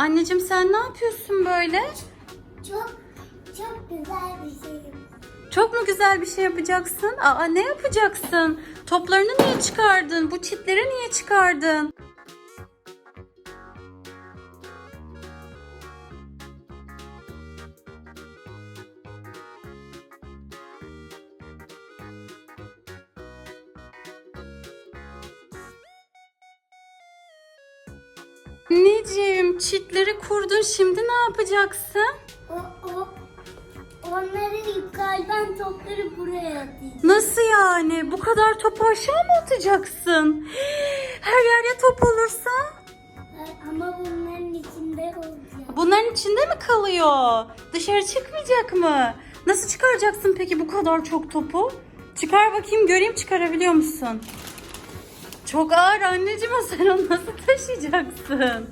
Anneciğim sen ne yapıyorsun böyle? Çok çok güzel bir şey. Çok mu güzel bir şey yapacaksın? Aa ne yapacaksın? Toplarını niye çıkardın? Bu çitleri niye çıkardın? Anneciğim çitleri kurdun şimdi ne yapacaksın? O, o, onları yukarıdan topları buraya atayım. Nasıl yani? Bu kadar topu aşağı mı atacaksın? Her yerde top olursa? Ama bunların içinde olacak. Bunların içinde mi kalıyor? Dışarı çıkmayacak mı? Nasıl çıkaracaksın peki bu kadar çok topu? Çıkar bakayım göreyim çıkarabiliyor musun? Çok ağır anneciğim sen onu nasıl taşıyacaksın?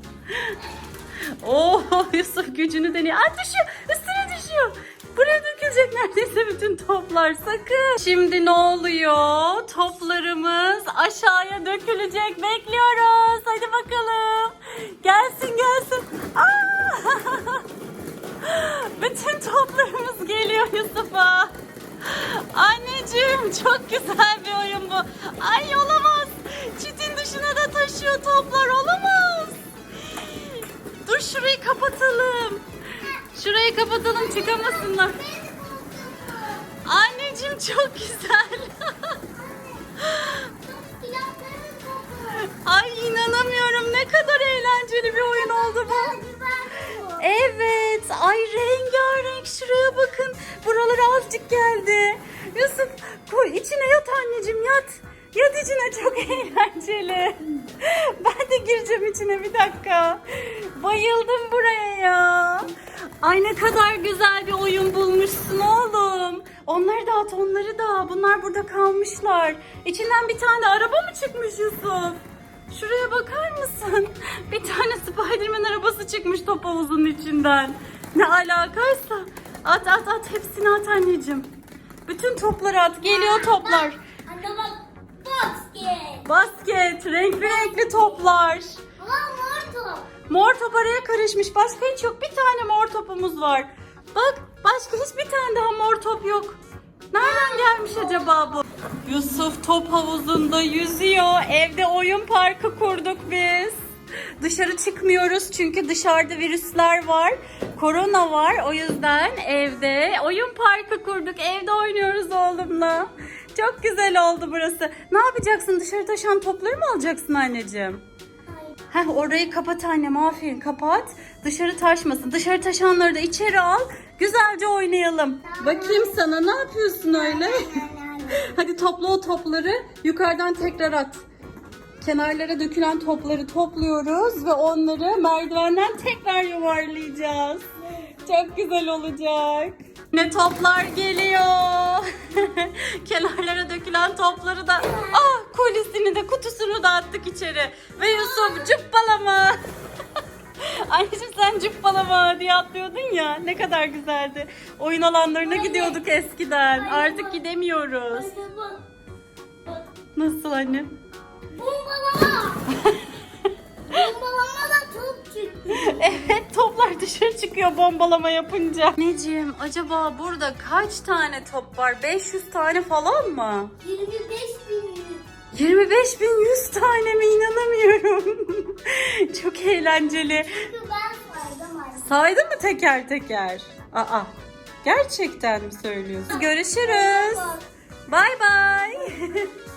Oo Yusuf gücünü deniyor. Aa düşüyor üstüne düşüyor. Buraya dökülecek neredeyse bütün toplar sakın. Şimdi ne oluyor? Toplarımız aşağıya dökülecek. Bekliyoruz. Hadi bakalım. Gelsin gelsin. Aa! Bütün toplarımız geliyor Yusuf'a. Anneciğim çok güzel bir oyun bu. Ay olamaz. Şurayı kapatalım çıkamasınlar. Anneciğim çok güzel. Ay inanamıyorum ne kadar eğlenceli bir oyun oldu bu. Evet. Ay rengarenk. Şuraya bakın. Buralara azıcık geldi. Yusuf koy içine yat anneciğim yat. Yat içine çok eğlenceli. Ben de gireceğim içine bir dakika. Bayıldım buraya ya. Ay ne kadar güzel bir oyun bulmuşsun oğlum. Onları da at onları da. Bunlar burada kalmışlar. İçinden bir tane araba mı çıkmış Yusuf? Şuraya bakar mısın? Bir tane Spiderman arabası çıkmış top havuzunun içinden. Ne alakaysa. At at at hepsini at anneciğim. Bütün topları at. Geliyor toplar. Anne bak. Basket. Basket, renkli renkli toplar. Ama mor top. Araya karışmış. Başka hiç yok. Bir tane mor topumuz var. Bak başka hiçbir tane daha mor top yok. Nereden gelmiş acaba bu? Yusuf top havuzunda yüzüyor. Evde oyun parkı kurduk biz. Dışarı çıkmıyoruz çünkü dışarıda virüsler var. Korona var. O yüzden evde oyun parkı kurduk. Evde oynuyoruz oğlumla. Çok güzel oldu burası. Ne yapacaksın? Dışarı taşan topları mı alacaksın anneciğim? Heh orayı kapat annem aferin kapat. Dışarı taşmasın. Dışarı taşanları da içeri al. Güzelce oynayalım. Bakayım sana ne yapıyorsun öyle? Hadi topla o topları yukarıdan tekrar at. Kenarlara dökülen topları topluyoruz ve onları merdivenden tekrar yuvarlayacağız. Çok güzel olacak. Ne toplar geliyor. Kenarlara dökülen topları da ah kolisini de kutusunu da attık içeri. Ve Yusuf cıppalama. Anneciğim sen cıppalama diye atlıyordun ya ne kadar güzeldi. Oyun alanlarına gidiyorduk eskiden. Artık gidemiyoruz. Anne. Nasıl anne? Bombalama. Evet toplar dışarı çıkıyor bombalama yapınca. Anneciğim acaba burada kaç tane top var? 500 tane falan mı? 25 bin. 25 bin 100 tane mi inanamıyorum. Çok eğlenceli. Çünkü ben saydım. Saydın mı teker teker? Aa gerçekten mi söylüyorsun? Görüşürüz. Bay bay.